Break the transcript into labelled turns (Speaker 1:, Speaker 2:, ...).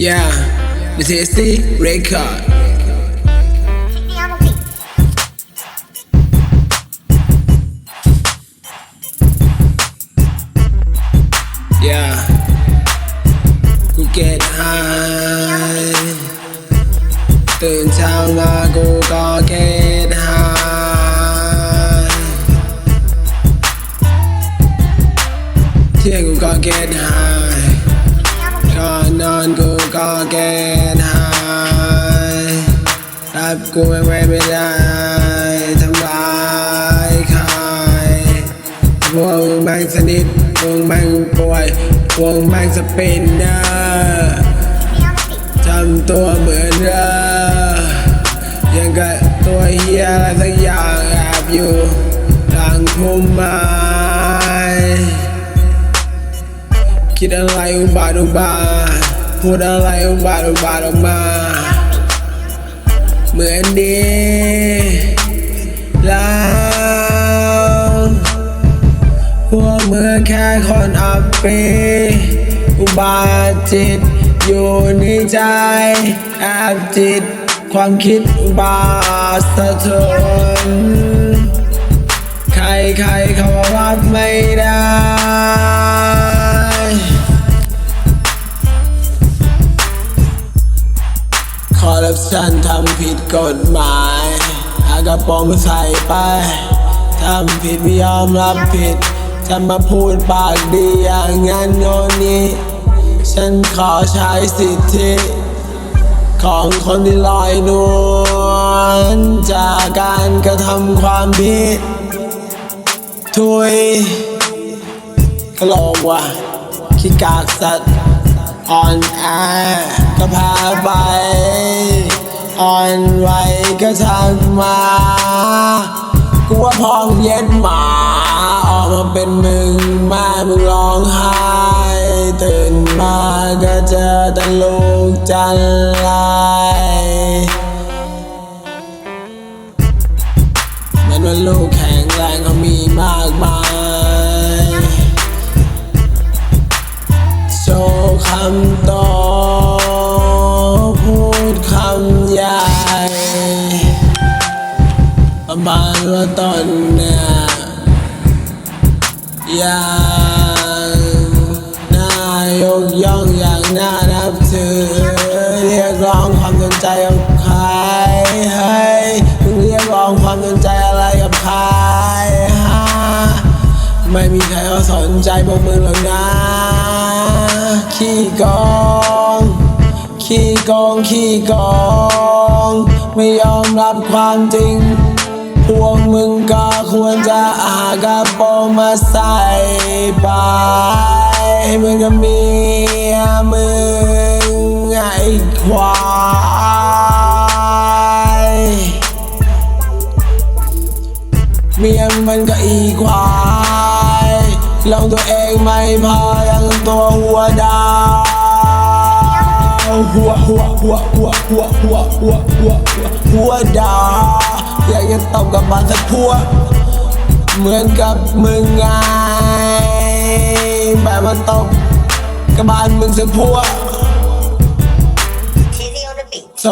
Speaker 1: Yeah, this is the record. Yeah, who get high? Từng sao là cô có get high. Thì cũng có get high. Còn non cô กูก็ get high ก่อนนอนกูก็ get high รับกูไม่ไว้ไม่ได้ทำร้ายใครพวกแม่งสนิทพวกแม่งป่วยพวกแม่งสปินเนอร์ทำตัวเหมือนเดิมยังกับตัวเฮียอะไรสักอย่างแอบอยู่หลังพุ่มไม้คิดอะไรอุบาทอุบาท พูดอะไรอุบาทอุบาทออกมา เหมือนดีแล้วพวกมึงแค่คนอับปีอุบาทจิต อยู่ในใจแอบจิต ความคิดอุบาทสะทนใครใครเขารับไม่ได้ คอร์รัปชันทำผิดกฎหมายอากระโปรงใส่ไปทำผิดไม่ยอมรับผิดจะมาพูดปากดีอย่างนั้นโน่นนี้ ฉันขอใช้สิทธิ ของคนที่ลอยนวลจากการกระทำความผิด ทุยกะโลกว่ะขี้กากสัตว์อ่อนแอก็พาไป อ่อนไหวก็ทักมา กูว่าพองเย็นหมา ออกมาเป็นมึงแม่มึงร้องไห้ตื่นมาก็เจอแต่ลูกจันไรเหมันว่าลูกแข็งแรงเขามีมากมายโชว์คำโตพู ว่าตอนเนี่ยยังน่ายกย่องอย่างน่านับถือเรียกร้องความสนใจกับใครเฮ้มึงเรียกร้องความสนใจอะไรกับใครฮะไม่มีใครเขาสนใจพวกมึงหรอกนะขี้โกงขี้โกงขี้โกงไม่ยอมรับความจริง พวกมึงก็ควรจะอากระโปรงมาใส่ไปมึงกับเมียมึงไอ้ควายเมียมันก็อีควายลองตัวเองไม่พอยังตัวหัวดาว หัวหัวหัวหัวหัวหัวหัวหัวหัวดาว กจะตบกับมันสักพัว เหมือนกับมึงไงแบบมาตบกับบ้านมึงสักพัว
Speaker 2: TV on the beat.
Speaker 1: โซ